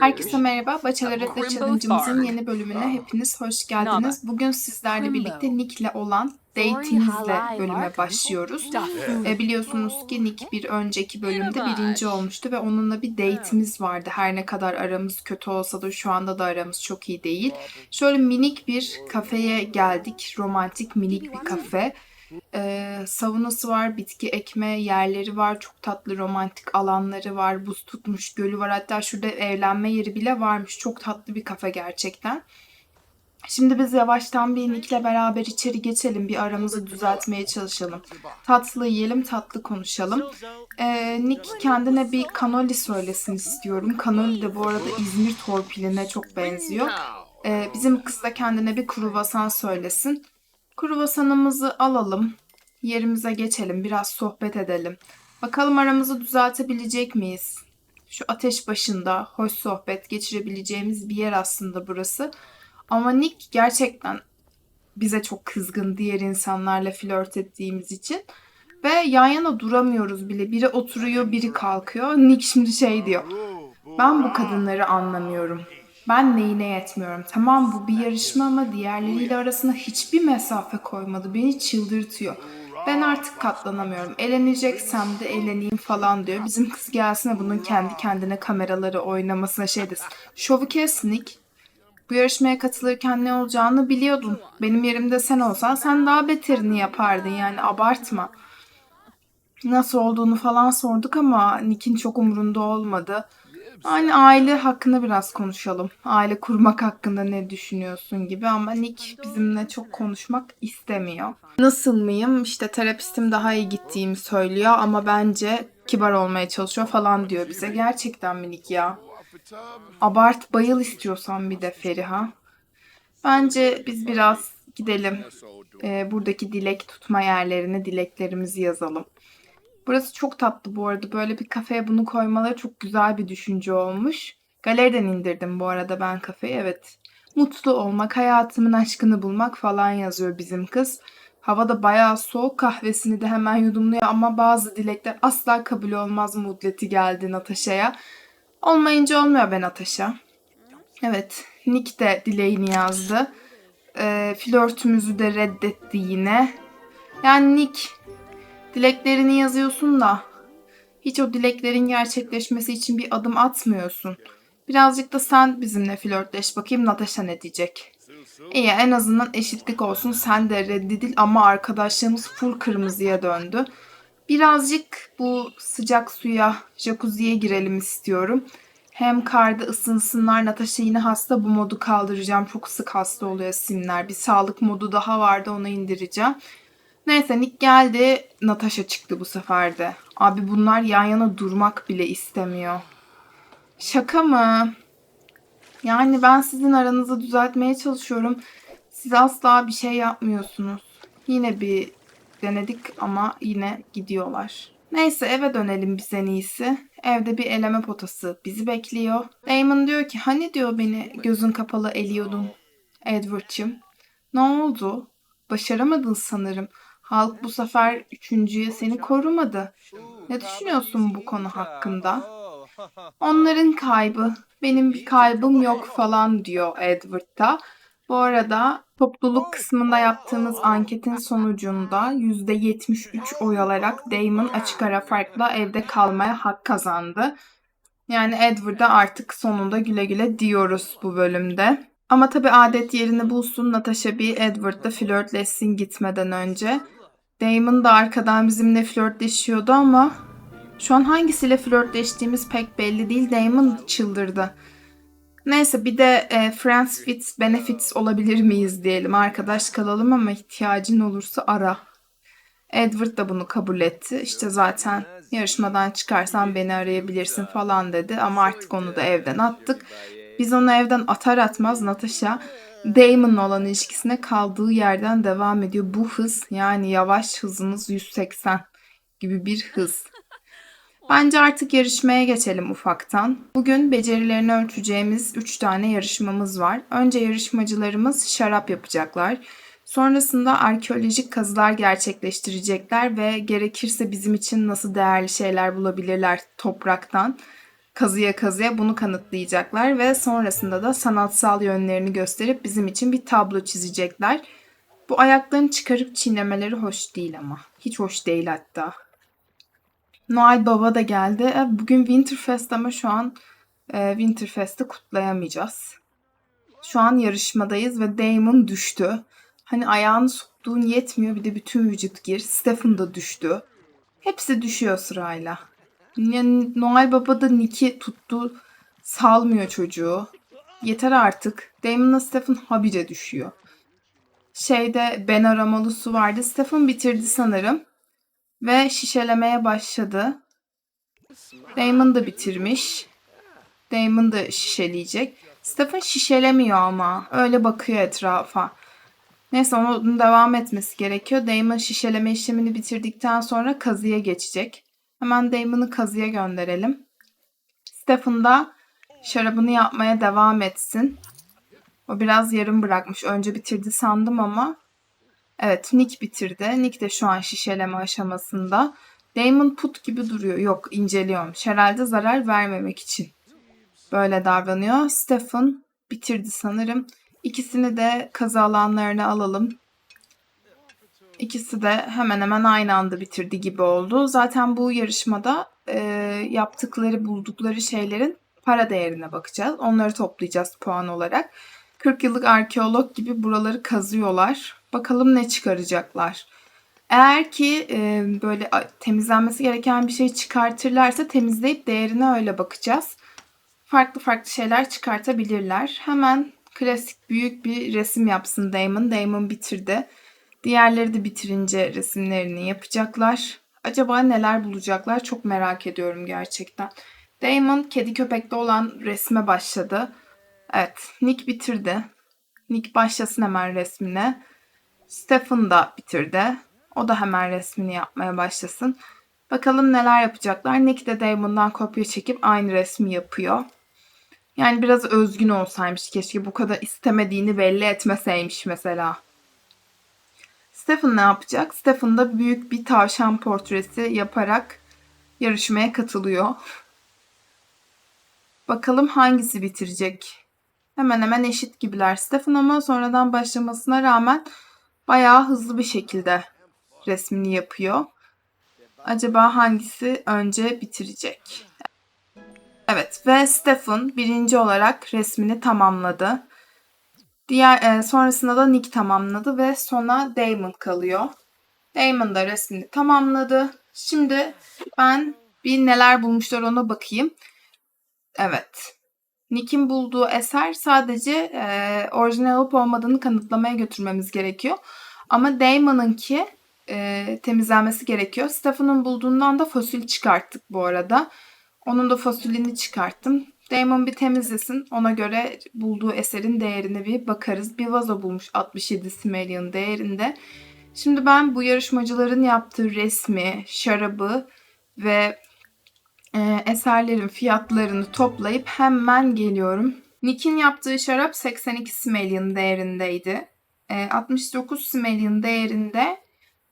Herkese merhaba. Bachelorette Challenge'ımızın yeni bölümüne hepiniz hoş geldiniz. Bugün sizlerle birlikte Nick'le olan date'imizle bölüme başlıyoruz. E, biliyorsunuz ki Nick bir önceki bölümde birinci olmuştu ve onunla bir date'imiz vardı. Her ne kadar aramız kötü olsa da şu anda da aramız çok iyi değil. Şöyle minik bir kafeye geldik. Romantik minik bir kafe. Ee, saunası var, bitki ekme yerleri var, çok tatlı romantik alanları var, buz tutmuş gölü var. Hatta şurada evlenme yeri bile varmış. Çok tatlı bir kafe gerçekten. Şimdi biz yavaştan bir Nick'le beraber içeri geçelim. Bir aramızı düzeltmeye çalışalım. Tatlı yiyelim, tatlı konuşalım. Ee, Nick kendine bir kanoli söylesin istiyorum. Kanoli de bu arada İzmir torpiline çok benziyor. Ee, bizim kız da kendine bir kruvasan söylesin. Kruvasanımızı alalım. Yerimize geçelim. Biraz sohbet edelim. Bakalım aramızı düzeltebilecek miyiz? Şu ateş başında hoş sohbet geçirebileceğimiz bir yer aslında burası. Ama Nick gerçekten bize çok kızgın diğer insanlarla flört ettiğimiz için. Ve yan yana duramıyoruz bile. Biri oturuyor, biri kalkıyor. Nick şimdi şey diyor. Ben bu kadınları anlamıyorum. Ben neyine yetmiyorum. Tamam bu bir yarışma ama diğerleriyle arasına hiçbir mesafe koymadı. Beni çıldırtıyor. Ben artık katlanamıyorum. Eleneceksem de eleneyim falan diyor. Bizim kız gelsin de bunun kendi kendine kameraları oynamasına şey desin. Şovu kes Nick. Bu yarışmaya katılırken ne olacağını biliyordun. Benim yerimde sen olsan sen daha beterini yapardın yani abartma. Nasıl olduğunu falan sorduk ama Nick'in çok umurunda olmadı. Hani aile hakkında biraz konuşalım. Aile kurmak hakkında ne düşünüyorsun gibi ama Nick bizimle çok konuşmak istemiyor. Nasıl mıyım? İşte terapistim daha iyi gittiğimi söylüyor ama bence kibar olmaya çalışıyor falan diyor bize. Gerçekten mi Nick ya? Abart bayıl istiyorsan bir de Feriha. Bence biz biraz gidelim. Ee, buradaki dilek tutma yerlerine dileklerimizi yazalım. Burası çok tatlı bu arada. Böyle bir kafeye bunu koymaları çok güzel bir düşünce olmuş. Galeriden indirdim bu arada ben kafeyi. Evet. Mutlu olmak, hayatımın aşkını bulmak falan yazıyor bizim kız. Hava da bayağı soğuk. Kahvesini de hemen yudumluyor ama bazı dilekler asla kabul olmaz mudleti geldi Natasha'ya. Olmayınca olmuyor ben Natasha. Evet. Nick de dileğini yazdı. Ee, flörtümüzü de reddetti yine. Yani Nick Dileklerini yazıyorsun da hiç o dileklerin gerçekleşmesi için bir adım atmıyorsun. Birazcık da sen bizimle flörtleş bakayım Natasha ne diyecek. İyi en azından eşitlik olsun sen de reddedil ama arkadaşlarımız full kırmızıya döndü. Birazcık bu sıcak suya, jacuzziye girelim istiyorum. Hem karda ısınsınlar. Natasha yine hasta. Bu modu kaldıracağım. Çok sık hasta oluyor simler. Bir sağlık modu daha vardı. Onu indireceğim. Neyse Nick geldi. Natasha çıktı bu sefer de. Abi bunlar yan yana durmak bile istemiyor. Şaka mı? Yani ben sizin aranızı düzeltmeye çalışıyorum. Siz asla bir şey yapmıyorsunuz. Yine bir denedik ama yine gidiyorlar. Neyse eve dönelim biz en iyisi. Evde bir eleme potası bizi bekliyor. Damon diyor ki hani diyor beni gözün kapalı eliyordun Edward'cığım. Ne oldu? Başaramadın sanırım. Halk bu sefer üçüncüye seni korumadı. Ne düşünüyorsun bu konu hakkında? Onların kaybı, benim bir kaybım yok falan diyor Edward da. Bu arada topluluk kısmında yaptığımız anketin sonucunda %73 oy alarak Damon açık ara farkla evde kalmaya hak kazandı. Yani Edward'a artık sonunda güle güle diyoruz bu bölümde. Ama tabi adet yerini bulsun Natasha bir Edward'la flörtleşsin gitmeden önce. Damon da arkadan bizimle flörtleşiyordu ama şu an hangisiyle flörtleştiğimiz pek belli değil. Damon çıldırdı. Neyse bir de e, Friends with Benefits olabilir miyiz diyelim. Arkadaş kalalım ama ihtiyacın olursa ara. Edward da bunu kabul etti. İşte zaten yarışmadan çıkarsan beni arayabilirsin falan dedi. Ama artık onu da evden attık. Biz onu evden atar atmaz Natasha Damon'la olan ilişkisine kaldığı yerden devam ediyor. Bu hız yani yavaş hızımız 180 gibi bir hız. Bence artık yarışmaya geçelim ufaktan. Bugün becerilerini ölçeceğimiz 3 tane yarışmamız var. Önce yarışmacılarımız şarap yapacaklar. Sonrasında arkeolojik kazılar gerçekleştirecekler ve gerekirse bizim için nasıl değerli şeyler bulabilirler topraktan. Kazıya kazıya bunu kanıtlayacaklar ve sonrasında da sanatsal yönlerini gösterip bizim için bir tablo çizecekler. Bu ayaklarını çıkarıp çiğnemeleri hoş değil ama. Hiç hoş değil hatta. Noel Baba da geldi. E, Bugün Winterfest ama şu an e, Winterfest'i kutlayamayacağız. Şu an yarışmadayız ve Damon düştü. Hani ayağını soktuğun yetmiyor bir de bütün vücut gir. Stephen da düştü. Hepsi düşüyor sırayla. Noel Baba da Nick'i tuttu. Salmıyor çocuğu. Yeter artık. Damon'la Stephen habire düşüyor. Şeyde Ben aramalı su vardı. Stephen bitirdi sanırım. Ve şişelemeye başladı. Damon da bitirmiş. Damon da şişeleyecek. Stephen şişelemiyor ama. Öyle bakıyor etrafa. Neyse onun devam etmesi gerekiyor. Damon şişeleme işlemini bitirdikten sonra kazıya geçecek. Hemen Damon'ı kazıya gönderelim. Stephen da şarabını yapmaya devam etsin. O biraz yarım bırakmış. Önce bitirdi sandım ama evet Nick bitirdi. Nick de şu an şişeleme aşamasında. Damon put gibi duruyor. Yok inceliyormuş. Herhalde zarar vermemek için böyle davranıyor. Stephen bitirdi sanırım. İkisini de kazı alanlarına alalım. İkisi de hemen hemen aynı anda bitirdi gibi oldu. Zaten bu yarışmada e, yaptıkları, buldukları şeylerin para değerine bakacağız. Onları toplayacağız puan olarak. 40 yıllık arkeolog gibi buraları kazıyorlar. Bakalım ne çıkaracaklar. Eğer ki e, böyle temizlenmesi gereken bir şey çıkartırlarsa temizleyip değerine öyle bakacağız. Farklı farklı şeyler çıkartabilirler. Hemen klasik büyük bir resim yapsın Damon. Damon bitirdi. Diğerleri de bitirince resimlerini yapacaklar. Acaba neler bulacaklar çok merak ediyorum gerçekten. Damon kedi köpekte olan resme başladı. Evet, Nick bitirdi. Nick başlasın hemen resmine. Stephen da bitirdi. O da hemen resmini yapmaya başlasın. Bakalım neler yapacaklar. Nick de Damon'dan kopya çekip aynı resmi yapıyor. Yani biraz özgün olsaymış keşke bu kadar istemediğini belli etmeseymiş mesela. Stephen ne yapacak? Stephen da büyük bir tavşan portresi yaparak yarışmaya katılıyor. Bakalım hangisi bitirecek? Hemen hemen eşit gibiler. Stephen ama sonradan başlamasına rağmen bayağı hızlı bir şekilde resmini yapıyor. Acaba hangisi önce bitirecek? Evet ve Stephen birinci olarak resmini tamamladı. Diğer e, sonrasında da Nick tamamladı ve sona Damon kalıyor. Damon da resmini tamamladı. Şimdi ben bir neler bulmuşlar ona bakayım. Evet. Nick'in bulduğu eser sadece e, orijinal olup olmadığını kanıtlamaya götürmemiz gerekiyor. Ama Damon'ınki e, temizlenmesi gerekiyor. Stephen'ın bulduğundan da fosil çıkarttık bu arada. Onun da fosilini çıkarttım. Damon bir temizlesin. Ona göre bulduğu eserin değerine bir bakarız. Bir vazo bulmuş 67 Simelian değerinde. Şimdi ben bu yarışmacıların yaptığı resmi, şarabı ve e, eserlerin fiyatlarını toplayıp hemen geliyorum. Nick'in yaptığı şarap 82 Simelian değerindeydi. E, 69 Simelian değerinde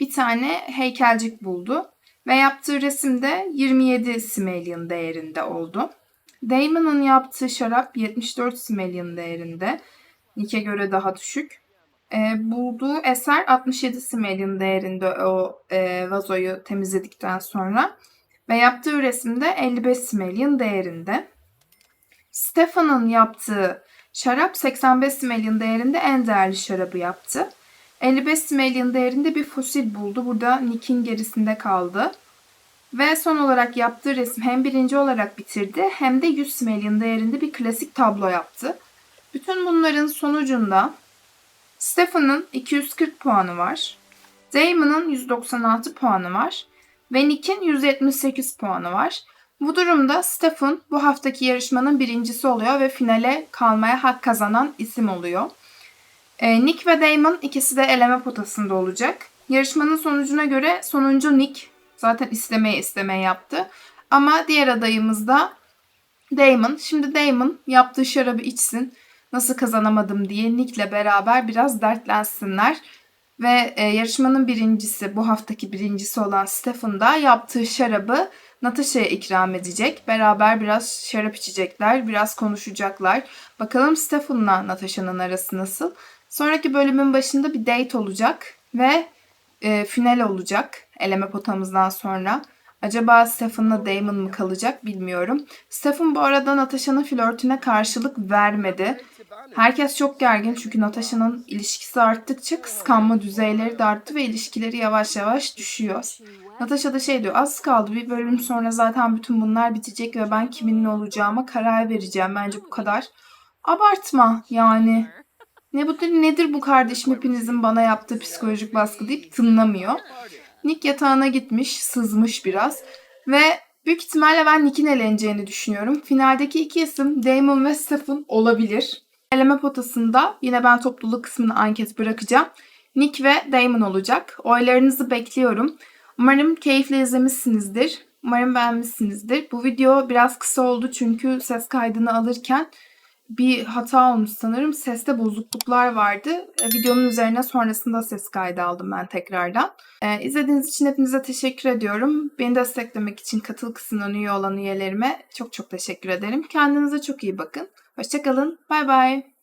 bir tane heykelcik buldu. Ve yaptığı resim de 27 Simelian değerinde oldu. Damon'ın yaptığı şarap 74 Simelian değerinde. Nick'e göre daha düşük. E, bulduğu eser 67 Simelian değerinde o e, vazoyu temizledikten sonra. Ve yaptığı resim de 55 Simelian değerinde. Stefan'ın yaptığı şarap 85 Simelian değerinde en değerli şarabı yaptı. 55 Simelian değerinde bir fosil buldu. Burada Nick'in gerisinde kaldı. Ve son olarak yaptığı resim hem birinci olarak bitirdi hem de 100 Simelian değerinde bir klasik tablo yaptı. Bütün bunların sonucunda Stephen'ın 240 puanı var. Damon'ın 196 puanı var. Ve Nick'in 178 puanı var. Bu durumda Stephen bu haftaki yarışmanın birincisi oluyor ve finale kalmaya hak kazanan isim oluyor. E, Nick ve Damon ikisi de eleme potasında olacak. Yarışmanın sonucuna göre sonuncu Nick zaten istemeye istemeye yaptı. Ama diğer adayımız da Damon. Şimdi Damon yaptığı şarabı içsin. Nasıl kazanamadım diye Nick'le beraber biraz dertlensinler. Ve e, yarışmanın birincisi, bu haftaki birincisi olan Stephen da yaptığı şarabı Natasha'ya ikram edecek. Beraber biraz şarap içecekler, biraz konuşacaklar. Bakalım Stefan'la Natasha'nın arası nasıl? Sonraki bölümün başında bir date olacak ve e, final olacak eleme potamızdan sonra. Acaba Stefan'la Damon mı kalacak bilmiyorum. Stefan bu arada Natasha'nın flörtüne karşılık vermedi. Herkes çok gergin çünkü Natasha'nın ilişkisi arttıkça kıskanma düzeyleri de arttı ve ilişkileri yavaş yavaş düşüyor. Natasha da şey diyor az kaldı bir bölüm sonra zaten bütün bunlar bitecek ve ben kiminle olacağıma karar vereceğim. Bence bu kadar. Abartma yani. Ne bu nedir bu kardeşim hepinizin bana yaptığı psikolojik baskı deyip tınlamıyor. Nick yatağına gitmiş, sızmış biraz ve büyük ihtimalle ben Nick'in eleneceğini düşünüyorum. Finaldeki iki isim Damon ve Stephen olabilir. Eleme potasında yine ben topluluk kısmına anket bırakacağım. Nick ve Damon olacak. Oylarınızı bekliyorum. Umarım keyifle izlemişsinizdir. Umarım beğenmişsinizdir. Bu video biraz kısa oldu çünkü ses kaydını alırken bir hata olmuş sanırım. Seste bozukluklar vardı. E, videonun üzerine sonrasında ses kaydı aldım ben tekrardan. E, izlediğiniz için hepinize teşekkür ediyorum. Beni desteklemek için katıl kısmından üye olan üyelerime çok çok teşekkür ederim. Kendinize çok iyi bakın. Hoşçakalın. Bay bay.